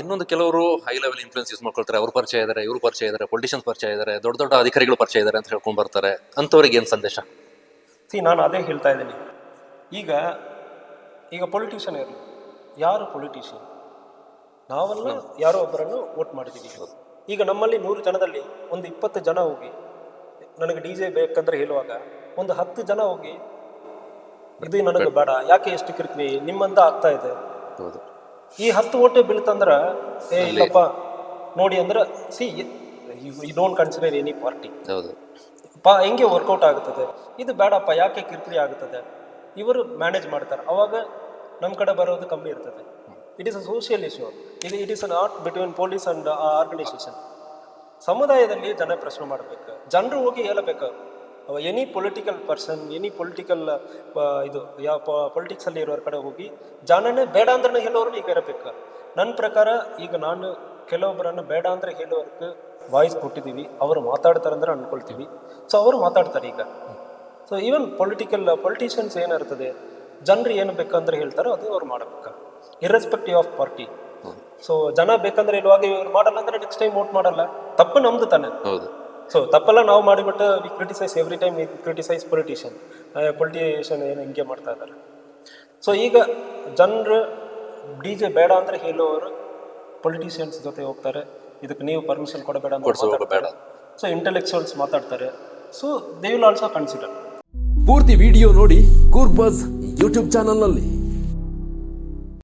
ಇನ್ನೊಂದು ಕೆಲವರು high level influence use ಮಾಡ್ಕೊಳ್ತಾರೆ ಅವ್ರ ಪರಿಚಯ ಇದ್ದಾರೆ ಇವ್ರ ಪರಿಚಯ ಇದ್ದಾರೆ ಪೊಲಿಟಿಷಿಯನ್ಸ್ ಪರಿಚಯ ಇದ್ದಾರೆ ದೊಡ್ಡ ದೊಡ್ಡ ಅಧಿಕಾರಿಗಳು ಪರಿಚಯ ಇದ್ದಾರೆ ಅಂತ ಹೇಳ್ಕೊಂಡು ಬರ್ತಾರೆ. ಅಂಥವ್ರಿಗೆ ಏನು ಸಂದೇಶ? ಸಿ ನಾನು ಅದೇ ಹೇಳ್ತಾ ಇದ್ದೀನಿ. ಈಗ ಈಗ ಪೊಲಿಟಿಷಿಯನ್ ಇರಲಿ. ಯಾರು ಪೊಲಿಟಿಷಿಯನ್ ನಾವೆಲ್ಲ ಯಾರೋ ಒಬ್ಬರನ್ನು ವೋಟ್ ಮಾಡಿದ್ದೀವಿ ಈಗ ನಮ್ಮಲ್ಲಿ ನೂರು ಜನದಲ್ಲಿ ಒಂದು ಇಪ್ಪತ್ತು ಜನ ಹೋಗಿ ನನಗೆ ಡಿ ಜೆ ಬೇಕಂದ್ರೆ ಹೇಳುವಾಗ ಒಂದು ಹತ್ತು ಜನ ಹೋಗಿ ಇದು ನನಗೆ ಬೇಡ ಯಾಕೆ ಎಷ್ಟು ಕಿರಿಕಿರಿ ನಿಮ್ಮಂದ ಆಗ್ತಾ ಇದೆ? ಹೌದು. ಈ ಹತ್ತು ಓಟೆ ಬೀಳ್ತಂದ್ರ ಏ ಇಲ್ಲಪ್ಪ ನೋಡಿ ಅಂದ್ರೆ see you don't consider any party ಹೌದು. ಪ ಹೆಂಗೆ ವರ್ಕೌಟ್ ಆಗುತ್ತದೆ? ಇದು ಬೇಡಪ್ಪ ಯಾಕೆ ಕಿರಿಕಿರಿ ಆಗುತ್ತದೆ? ಇವರು ಮ್ಯಾನೇಜ್ ಮಾಡ್ತಾರೆ. ಅವಾಗ ನಮ್ಮ ಕಡೆ ಬರೋದು ಕಮ್ಮಿ ಇರ್ತದೆ. It is a social issue ಇದು it is not between police and organisation ಸಮುದಾಯದಲ್ಲಿ ಜನ ಪ್ರಶ್ನೆ ಮಾಡಬೇಕು. ಜನರು ಹೋಗಿ ಹೇಳಬೇಕು. Any political person any political ಇದು, ಯಾವ ಪೊಲಿಟಿಕ್ಸಲ್ಲಿ ಇರೋರ ಕಡೆ ಹೋಗಿ ಜನನೇ ಬೇಡ ಅಂದ್ರೆ ಹೇಳೋರು ಈಗ ಇರಬೇಕು. ನನ್ನ ಪ್ರಕಾರ ಈಗ ನಾನು ಕೆಲವೊಬ್ಬರನ್ನು ಬೇಡ ಅಂದ್ರೆ ಹೇಳೋರ್ಗೆ ವಾಯ್ಸ್ ಕೊಟ್ಟಿದ್ದೀವಿ, ಅವರು ಮಾತಾಡ್ತಾರೆ ಅಂದ್ರೆ ಅನ್ಕೊಳ್ತೀವಿ. ಸೊ ಅವರು ಮಾತಾಡ್ತಾರೆ ಈಗ. ಸೊ ಈವನ್ ಪೊಲಿಟಿಕಲ್ ಪೊಲಿಟಿಷಿಯನ್ಸ್ ಏನಿರ್ತದೆ, ಜನರು ಏನು ಬೇಕಂದ್ರೆ ಹೇಳ್ತಾರೋ ಅದು ಅವ್ರು ಮಾಡಬೇಕು. ಇರ್ರೆಸ್ಪೆಕ್ಟಿವ್ ಆಫ್ ಪಾರ್ಟಿ ಸೊ ಜನ ಬೇಕಂದ್ರೆ ಇಲ್ವಾಗ ಇವ್ರು ಮಾಡಲ್ಲ ಅಂದ್ರೆ ನೆಕ್ಸ್ಟ್ ಟೈಮ್ ವೋಟ್ ಮಾಡಲ್ಲ. ತಪ್ಪು ನಮ್ದು ತಾನೆ. ಹೌದು. ಸೊ ತಪ್ಪೆಲ್ಲ ನಾವು ಮಾಡಿಬಿಟ್ಟು we criticise every time we criticise politician politician ಏನು ಹಿಂಗೆ ಮಾಡ್ತಾ ಇದ್ದಾರೆ. ಸೊ ಈಗ ಜನರು ಡಿ ಜೆ ಬೇಡ ಅಂದರೆ ಹೇಳುವವರು ಪೊಲಿಟಿಷಿಯನ್ಸ್ ಜೊತೆ ಹೋಗ್ತಾರೆ. ಇದಕ್ಕೆ ನೀವು ಪರ್ಮಿಷನ್ ಕೊಡಬೇಡ ಬೇಡ. ಸೊ ಇಂಟೆಲೆಕ್ಚುವಲ್ಸ್ ಮಾತಾಡ್ತಾರೆ. So they will also consider ಪೂರ್ತಿ ವಿಡಿಯೋ ನೋಡಿ ಕೂರ್ಬಸ್ ಯೂಟ್ಯೂಬ್ ಚಾನಲ್ನಲ್ಲಿ